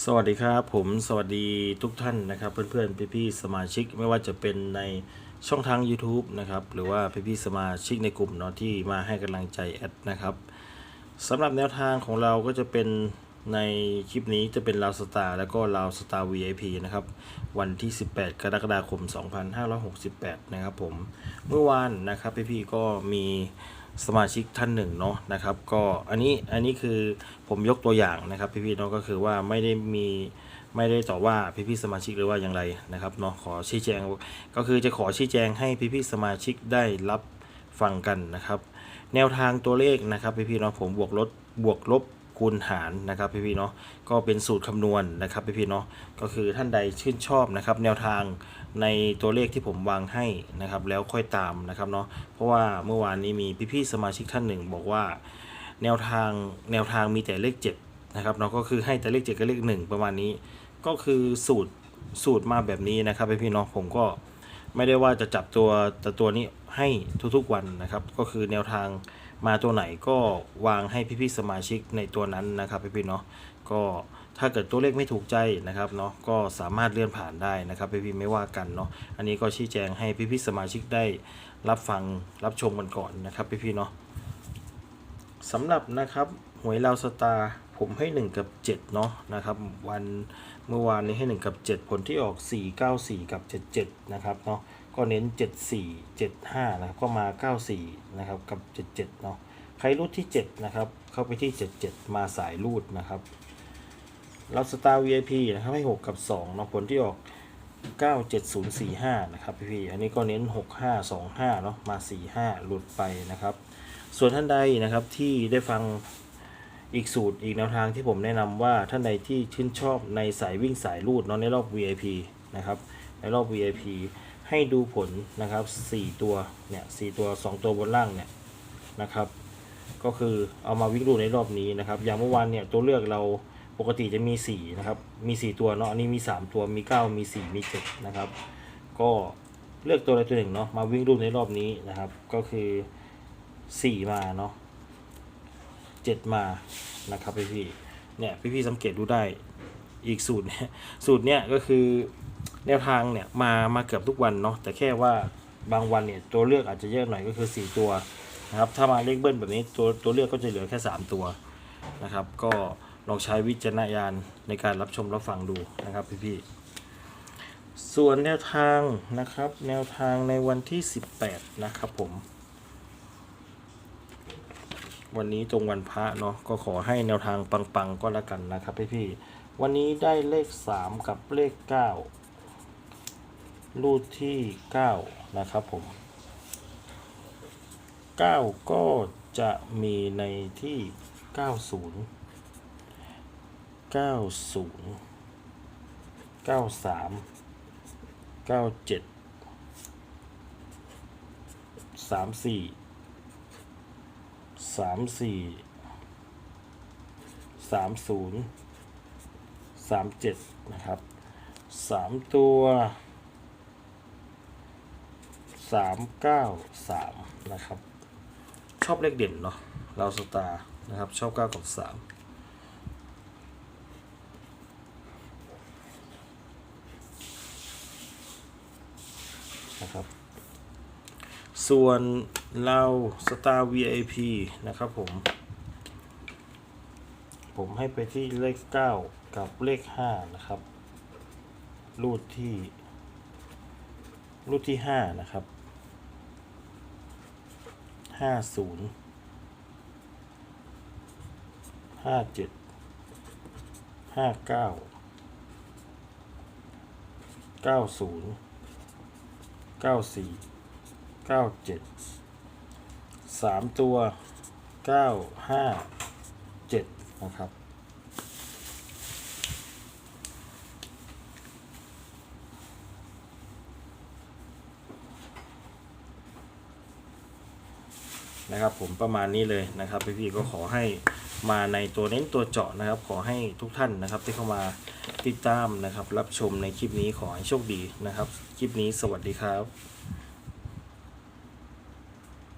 สวัสดีครับผมสวัสดีทุกท่านนะครับ เพื่อนๆพี่ๆสมาชิกไม่ว่าจะเป็นในช่องทาง YouTube นะครับหรือว่าพี่ๆสมาชิกในกลุ่มเนาะที่มาให้กำลังใจแอดนะครับสำหรับแนวทางของเราก็จะเป็นในคลิปนี้จะเป็นลาวสตาร์แล้วก็ลาวสตาร์ VIP นะครับ วันที่ 18 กรกฎาคม 2568 นะครับผมเมื่อวานนะครับพี่ๆก็มี สมาชิกท่านหนึ่งเนาะนะครับ ก็อันนี้อันนี้คือผมยกตัวอย่างนะครับ พี่ๆเนาะก็คือว่าไม่ได้มีไม่ได้ต่อว่าพี่ๆสมาชิกหรือว่าอย่างไรนะครับเนาะขอชี้แจงก็คือจะขอชี้แจงให้พี่ๆสมาชิกได้รับฟังกันนะครับ แนวทางตัวเลขนะครับพี่ๆเนาะผมบวกลบบวกลบ คูณหารนะครับพี่ๆเนาะก็เป็นสูตรคำนวณนะครับพี่ๆเนาะก็คือท่านใดชื่นชอบนะครับ แนวทางในตัวเลขที่ผมวางให้นะครับ แล้วค่อยตามนะครับเนาะเพราะว่าเมื่อวานนี้มีพี่ๆสมาชิกท่านหนึ่ง บอกว่า แนวทางแนวทางมีแต่เลข7นะครับเนาะก็คือให้แต่เลข7กับเลข1 ประมาณนี้ ก็คือสูตรสูตรมาแบบนี้นะครับพี่ๆเนาะผมก็ไม่ได้ว่าจะจับตัวแต่ตัวนี้ให้ทุกๆวันนะครับ ก็คือแนวทาง มาตัวไหนก็วางให้พี่ๆสมาชิกในตัวนั้นนะครับพี่ๆเนาะก็ถ้าเกิดตัวเลขไม่ถูกใจนะครับเนาะก็สามารถเลื่อนผ่านได้นะครับพี่ๆไม่ว่ากันเนาะอันนี้ก็ชี้แจงให้พี่ๆสมาชิกได้รับฟังรับชมกันก่อนนะครับพี่ๆเนาะสำหรับนะครับหวยลาวสตาร์ผมให้ 1 กับ 7 เนาะนะครับ วันเมื่อวานนี้ให้ 1 กับ 7 ผลที่ออก 4 9 4 กับ 77 นะครับเนาะ ก็เน้น 74 75 นะครับ ก็มา 94 นะครับ กับ 77 เนาะ ใครรูดที่ 7 นะครับ เข้าไปที่ 77 มาสายรูดนะครับ เราสตาร์ VIP นะครับ ให้ 6 กับ2เนาะ ผลที่ออก 97045 นะครับพี่อันนี้ก็เน้น 6525 เนาะ มา 45 หลุดไปนะครับ ส่วนท่านใดนะครับที่ได้ฟังอีกสูตรอีกแนวทางที่ผมแนะนำว่าท่านใดที่ชื่นชอบในสายวิ่งสายรูดเนาะในรอบ VIP นะครับ ในรอบ VIP ให้ดูผลนะครับ4ตัวเนี่ยสตัว 2 ตัวบนล่างเนี่ยนะครับ ก็คือเอามาวิ่งรูในรอบนี้นะครับ อย่างเมื่อวานเนี่ยตัวเลือกเราปกติจะมี4นะครับมี 4 ตัวเนาะอันนี้มี 3 ตัวมี 9 มี 4 มี7นะครับ ก็เลือกตัวใดตัวหนึ่งเนาะมาวิ่งรูดในรอบนี้นะครับ ก็คือ 4 มาเนาะเจ็ดมานะครับพี่พี่เนี่ยพี่พี่สังเกตดูได้อีกสูตรเนี่ยสูตรเนี่ยก็คือ แนวทางเนี่ยมามาเกือบทุกวันเนาะแต่แค่ว่าบางวันเนี่ยตัวเลือกอาจจะเยอะหน่อยก็คือ 4 ตัวนะครับถ้ามาเลขเบิ้ลแบบนี้ตัวตัวเลือกก็จะเหลือแค่ 3 ตัวนะครับ ก็ลองใช้วิจารณญาณในการรับชมรับฟังดูนะครับพี่พี่ๆส่วนแนวทางนะครับ แนวทางในวันที่ 18 นะครับผม วันนี้ตรงวันพระเนาะก็ขอให้แนวทางปังๆก็แล้วกันนะครับพี่ๆวันนี้ได้เลข 3 กับเลข 9 รูดที่ 9 นะครับผม 9 ก็จะมีในที่ 90 90 93 97 34สามสี่สามศูนย์สามเจ็ดนะครับสามตัว สามเก้าสามนะครับ ชอบเลขเด่นเนาะเราสตาร์นะครับ ชอบเก้ากับสามนะครับ ส่วนเรา Star VIP นะครับผม ผมให้ไปที่เลข 9 กับเลข 5 นะครับ รูดที่ รูดที่ 5 นะครับ ห้าศูนย์ห้าเจ็ดห้าเก้าเก้าศูนย์เก้าสี่เก้าเจ็ดสามตัวเก้าห้าเจ็ดนะครับ นะครับผมประมาณนี้เลยนะครับพี่ๆก็ขอให้มาในตัวเน้นตัวเจาะนะครับ ขอให้ทุกท่านนะครับที่เข้ามาติดตามนะครับ รับชมในคลิปนี้ขอให้โชคดีนะครับ คลิปนี้สวัสดีครับ